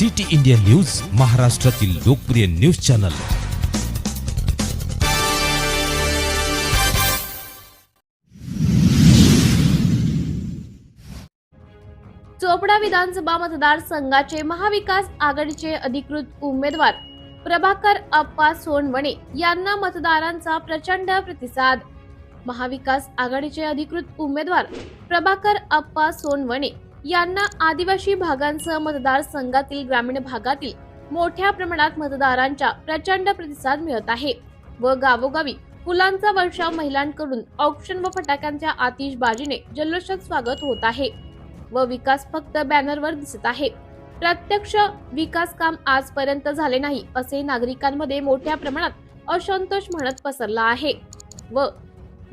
City India news महाराष्ट्रातील लोकप्रिय news channel. Chopra विधानसभा मतदारसंघाचे महाविकास आघाडीचे अधिकृत उमेदवार प्रभाकर अप्पा सोनवणे यांना मतदारांचा प्रचंड प्रतिसाद. महाविकास आघाडीचे अधिकृत उमेदवार प्रभाकर अप्पा सोनवणे यांना आदिवासी भागांसह मतदारसंघातील ग्रामीण भागातील मोठ्या प्रमाणात मतदारांचा प्रचंड प्रतिसाद मिळत आहे व गावोगावी फुलांचा वर्षाव महिलांकडून ऑप्शन व फटाक्यांच्या आतिषबाजीने जल्लोषात स्वागत होत आहे व विकास फक्त बॅनरवर दिसत आहे. प्रत्यक्ष विकास काम आजपर्यंत झाले नाही असे नागरिकांमध्ये मोठ्या प्रमाणात असंतोष म्हणत पसरला आहे व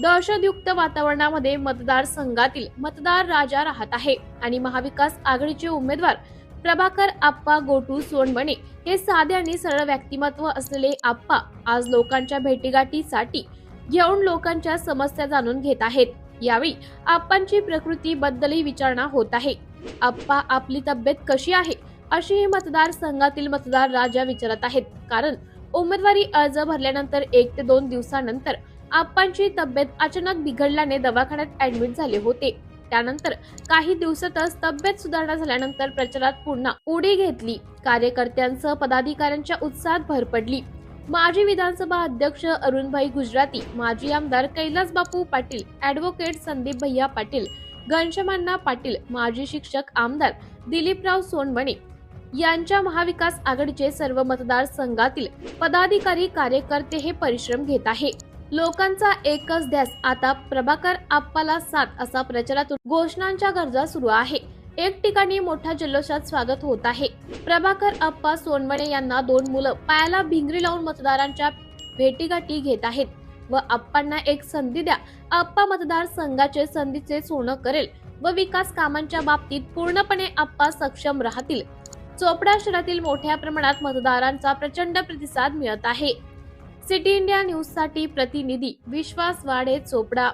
दहशतयुक्त वातावरणामध्ये मतदारसंघातील मतदार राजा राहत आहे आणि महाविकास आघाडीचे उमेदवार प्रभाकर आप्पा गोटू सोनबणे हे साधे आणि सरळ व्यक्तिमत्व असलेले आप्पा आज लोकांच्या भेटीगाठीसाठी घेऊन लोकांच्या समस्या जाणून घेत आहेत. यावेळी आप्पांची प्रकृती बद्दलही विचारणा होत आहे. आप्पा आपली तब्येत कशी आहे? अशी हे मतदारसंघातील मतदार राजा विचारत आहेत. कारण उमेदवारी अर्ज भरल्यानंतर एक ते दोन दिवसानंतर आप्पांची तब्येत अचानक बिघडल्याने दवाखान्यात ऍडमिट झाले होते. त्यानंतर काही दिवसातच तब्येत सुधारणा झाल्यानंतर प्रचारात पुन्हा उडी घेतली. कार्यकर्त्यांसह पदाधिकाऱ्यांच्या उत्साहात भर पडली. माजी विधानसभा अध्यक्ष अरुणभाई गुजराती माजी आमदार कैलास बापू पाटील ऍडव्होकेट संदीप भैया पाटील घनश्यामांना पाटील माजी शिक्षक आमदार दिलीपराव सोनवणे यांच्या महाविकास आघाडीचे सर्व मतदारसंघातील पदाधिकारी कार्यकर्ते हे परिश्रम घेत आहे. लोकांचा एकच ध्यास आता प्रभाकर आप्पाला साथ असा प्रचारातून घोषणांच्या गरजा सुरू आहे. एक ठिकाणी मोठ्या जल्लोषात स्वागत होत आहे. प्रभाकर आप्पा सोनवणे यांना दोन मुलं पायाला भिंगरी लावून मतदारांच्या भेटीगाठी घेत आहेत व आप्पांना एक संधी द्या. आप्पा मतदार संघाचे संधीचे सोनं करेल व विकास कामांच्या बाबतीत पूर्णपणे आप्पा सक्षम राहतील. चोपडा शहरातील मोठ्या प्रमाणात मतदारांचा प्रचंड प्रतिसाद मिळत आहे. सिटी इंडिया न्यूजसाठी प्रतिनिधी विश्वास वाडे चोपडा.